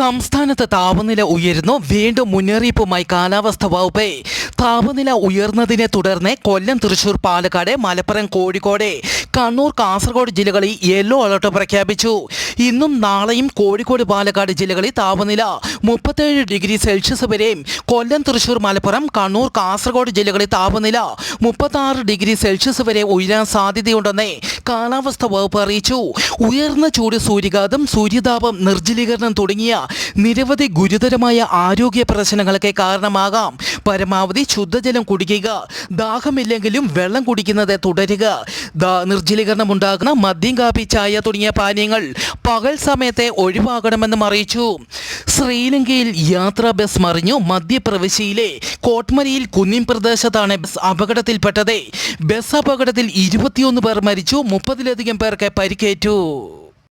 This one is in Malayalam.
സംസ്ഥാനത്ത് താപനില ഉയരുന്നു. വീണ്ടും മുന്നറിയിപ്പുമായി കാലാവസ്ഥ വകുപ്പ്. താപനില ഉയർന്നതിനെ തുടർന്ന് കൊല്ലം തൃശൂർ പാലക്കാട് മലപ്പുറം കോഴിക്കോട് കണ്ണൂർ കാസർഗോഡ് ജില്ലകളിൽ യെല്ലോ അലർട്ട് പ്രഖ്യാപിച്ചു. ഇന്നും നാളെയും കോഴിക്കോട് പാലക്കാട് ജില്ലകളിൽ താപനില മുപ്പത്തേഴ് ഡിഗ്രി സെൽഷ്യസ് വരെയും കൊല്ലം തൃശൂർ മലപ്പുറം കണ്ണൂർ കാസർഗോഡ് ജില്ലകളിൽ താപനില മുപ്പത്താറ് ഡിഗ്രി സെൽഷ്യസ് വരെ ഉയരാൻ സാധ്യതയുണ്ടെന്ന് കാലാവസ്ഥ വകുപ്പ് അറിയിച്ചു. ഉയർന്ന ചൂട് സൂര്യഘാതം സൂര്യതാപം നിർജലീകരണം തുടങ്ങിയ നിരവധി ഗുരുതരമായ ആരോഗ്യ പ്രശ്നങ്ങൾക്ക് കാരണമാകാം. പരമാവധി ശുദ്ധജലം കുടിക്കുക ദാഹമില്ലെങ്കിലും വെള്ളം കുടിക്കുന്നത് തുടരുക ദാ നിർജലീകരണം ഉണ്ടാകുന്ന മദ്യം കാപ്പി ചായ തുടങ്ങിയ പാനീയങ്ങൾ പകൽ സമയത്തെ ഒഴിവാകണമെന്നും അറിയിച്ചു. ശ്രീലങ്കയിൽ യാത്രാ ബസ് മറിഞ്ഞു. മധ്യപ്രവിശ്യയിലെ കോട്ട്മരിയിൽ കുന്നിൻ പ്രദേശത്താണ് ബസ് അപകടത്തിൽപ്പെട്ടത്. ബസ് അപകടത്തിൽ ഇരുപത്തിയൊന്ന് പേർ മരിച്ചു. മുപ്പതിലധികം പേർക്ക് പരിക്കേറ്റു.